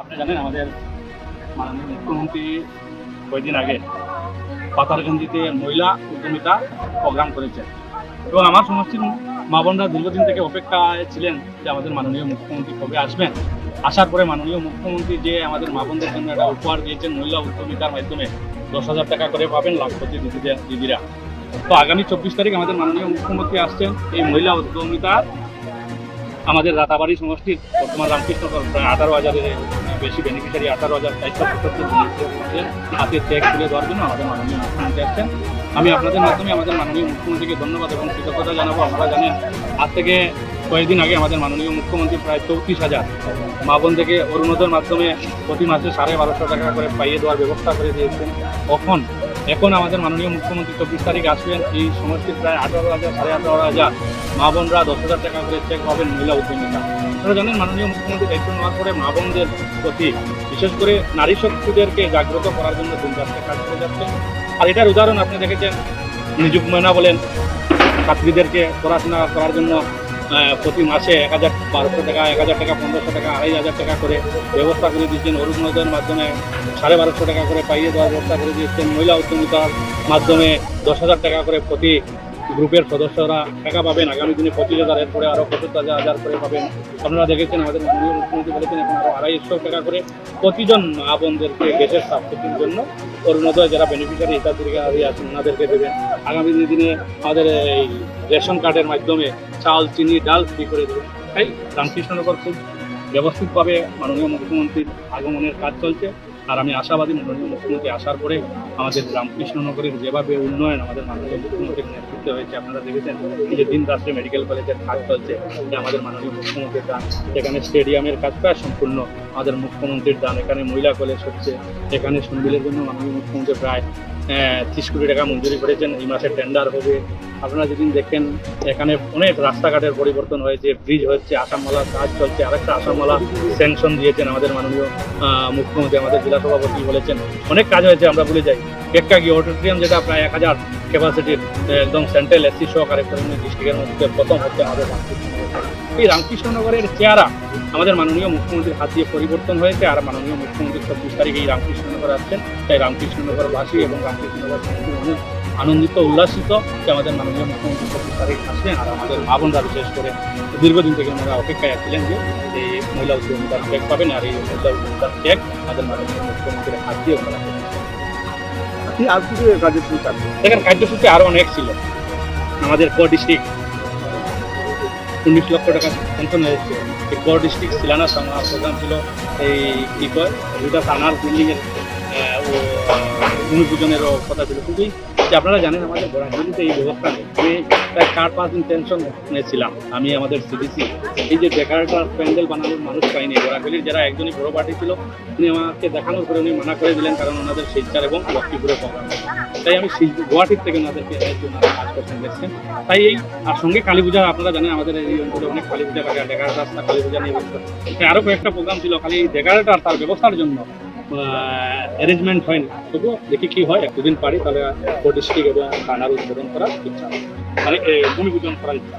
আপনি জানেন আমাদের মাননীয় মুখ্যমন্ত্রী কয়েকদিন আগে পাতারগঞ্জিতে মহিলা উদ্যমিতা প্রোগ্রাম করেছেন। এবং আমার সমষ্টির মা বোনরা দীর্ঘদিন থেকে অপেক্ষায় ছিলেন যে আমাদের মাননীয় মুখ্যমন্ত্রী কবে আসবেন। আসার পরে মাননীয় মুখ্যমন্ত্রী যে আমাদের মা বোনদের জন্য একটা উপহার দিয়েছেন, মহিলা উদ্যমিতার মাধ্যমে দশ হাজার টাকা করে পাবেন লাখপতি দিদিরা। তো আগামী চব্বিশ তারিখ আমাদের মাননীয় মুখ্যমন্ত্রী আসছেন, এই মহিলা উদ্যমিতার আমাদের রাতাবাড়ি সমষ্টির বর্তমান রামকৃষ্ণকর প্রায় আঠারো হাজারের বেশি বেনিফিশিয়ারি আঠারো হাজার চারশো পঁচাত্তর হাতে চেক তুলে দেওয়ার জন্য আমাদের মাননীয় মুখ্যমন্ত্রী আসছেন। আমি আপনাদের মাধ্যমে আমাদের মাননীয় মুখ্যমন্ত্রীকে ধন্যবাদ এবং কৃতজ্ঞতা জানাব। আপনারা জানেন, আজ থেকে কয়েকদিন আগে আমাদের মাননীয় মুখ্যমন্ত্রী প্রায় চৌত্রিশ হাজার মা বোন থেকে অরুণোদয়ের মাধ্যমে প্রতি মাসে সাড়ে বারোশো টাকা করে পাইয়ে দেওয়ার ব্যবস্থা করে দিয়েছেন। তখন এখন আমাদের মাননীয় মুখ্যমন্ত্রী চব্বিশ তারিখ আসবেন। এই সমষ্টির প্রায় আঠারো হাজার, সাড়ে আঠারো হাজার মা বোনরা দশ হাজার টাকা করে চেক পাবেন মহিলা উদ্যমিতা। আপনারা জানেন মাননীয় মুখ্যমন্ত্রী দায়িত্ব নেওয়ার পরে মা বোনদের প্রতি বিশেষ করে নারী শক্তিদেরকে জাগ্রত করার জন্য রাত্রে কাজ করে যাচ্ছেন। আর এটার উদাহরণ আপনি দেখেছেন, নিযুক্ত ময়না বলেন, ছাত্রীদেরকে পড়াশোনা করার জন্য প্রতি মাসে এক হাজার বারোশো টাকা, এক হাজার টাকা, পনেরোশো টাকা, আড়াই হাজার টাকা করে ব্যবস্থা করে দিচ্ছেন অরুণোদয়ের মাধ্যমে সাড়ে বারোশো টাকা করে পাইয়ে দেওয়ার ব্যবস্থা করে দিয়েছেন। মহিলা উদ্যমিতার মাধ্যমে দশ হাজার টাকা করে প্রতি গ্রুপের সদস্যরা টাকা পাবেন, আগামী দিনে পঁচিশ হাজার, এরপরে আরও পঁচাত্তর হাজার হাজার করে পাবেন। আপনারা দেখেছেন আমাদের মাননীয় মুখ্যমন্ত্রী বলেছেন, এখন আরও আড়াইশো টাকা করে প্রতিজন মা বোনদেরকে গ্যাসের সাবসিডির জন্য অরুণোদয় যারা বেনিফিশিয়ারি হিতাধিকারী আছেন, ওনাদেরকে দেবেন। আগামী দিনে আমাদের এই রেশন কার্ডের মাধ্যমে চাল, চিনি, ডাল ফ্রি করে দেবেন। তাই রামকৃষ্ণনগর খুব ব্যবস্থিতভাবে মাননীয় মুখ্যমন্ত্রীর আগমনের কাজ চলছে। আর আমি আশাবাদী মাননীয় মুখ্যমন্ত্রী আসার পরে আমাদের রামকৃষ্ণনগরের যেভাবে উন্নয়ন আমাদের মাননীয় মুখ্যমন্ত্রীর নেতৃত্বে হয়েছে, আপনারা দেখেছেন যে দিন রাত্রে মেডিকেল কলেজের কাজ চলছে আমাদের মাননীয় মুখ্যমন্ত্রীর কাজ। সেখানে স্টেডিয়ামের কাজ প্রায় সম্পূর্ণ আমাদের মুখ্যমন্ত্রীর দান। এখানে মহিলা কলেজ হচ্ছে, এখানে সুন্দরের জন্য মাননীয় মুখ্যমন্ত্রী প্রায় ত্রিশ কোটি টাকা মঞ্জুরি করেছেন। এই মাসে টেন্ডার হবে। আপনারা যেদিন দেখেন, এখানে অনেক রাস্তাঘাটের পরিবর্তন হয়েছে ব্রিজ হচ্ছে, আসামওয়ালা কাজ চলছে, আরেকটা আসামওয়ালা স্যাংশন দিয়েছেন আমাদের মাননীয় মুখ্যমন্ত্রী, আমাদের জেলা সভাপতি বলেছেন। অনেক কাজ হয়েছে, আমরা ভুলে যাই। বেক্কাগি অডিটোরিয়াম যেটা প্রায় এক হাজার ক্যাপাসিটির একদম সেন্ট্রাল এসি সহকারে করিমগঞ্জ ডিস্ট্রিক্টের মধ্যে প্রথম হচ্ছে আমাদের রামকৃষ্ণনগর এই রামকৃষ্ণনগরের চেহারা আমাদের মাননীয় মুখ্যমন্ত্রীর হাত দিয়ে পরিবর্তন হয়েছে, আর মাননীয় মুখ্যমন্ত্রী চব্বিশ তারিখে এই রামকৃষ্ণনগর আসছেন তাই রামকৃষ্ণনগরবাসী এবং রামকৃষ্ণনগর আনন্দিত, উল্লাসিত যে আমাদের মাননীয় মুখ্যমন্ত্রী চব্বিশ তারিখ আসবেন আর আমাদের মা বোনরা বিশেষ করে দীর্ঘদিন থেকে ওনারা অপেক্ষায় ছিলেন যে এই মহিলা উদ্যোমিতার চেক পাবেন, আর এই মহিলা উদ্যোমিতার চেক আমাদের মাননীয় মুখ্যমন্ত্রীর হাত দিয়ে ওনারা। কি আর কিছু কার্যসূচি থাকবে এখানে কার্যসূচি আরও অনেক ছিল। আমাদের কো ডিস্ট্রিক্ট উনিশ লক্ষ টাকা পেনশন হয়েছে। এই কো ডিস্ট্রিক্ট সমাজ প্রোগ্রাম ছিল এই কি কয়? দুটা থানার বিল্ডিংয়ের ও ভূমি কথা ছিল। এই যে আপনারা জানেন আমাদের বরাকবিলিতে এই ব্যবস্থা আমি প্রায় চার পাঁচ দিন টেনশন নিয়েছিলাম। আমি আমাদের সিডিসি এই যে ডেকারটা প্যান্ডেল বানানোর মানুষ পাইনি। বরাকবিলির যারা একজনই বড় পার্টি ছিল উনি আমাকে দেখানোর পরে উনি মানা করে দিলেন, কারণ ওনাদের শিলচার এবং লক্ষ্মীপুরে প্রোগ্রাম তাই আমি গুয়াহাটির থেকে ওনাদেরকে এই কাজ করছেন দেখছেন তাই এই, আর সঙ্গে কালী পূজা আপনারা জানেন আমাদের এই অঞ্চলে অনেক কালী পূজা লাগে ডেকার রাস্তা কালী পূজা নিয়ে আরও কয়েকটা প্রোগ্রাম ছিল, খালি ডেকারটা আর তার ব্যবস্থার জন্য। অ্যারেঞ্জমেন্ট হয়নি তবুও দেখি কি হয়, একদিন পারি, তাহলে ডিস্ট্রিক্ট এবং থানার উদ্বোধন করার ইচ্ছা মানে ভূমি পূজন করার ইচ্ছা।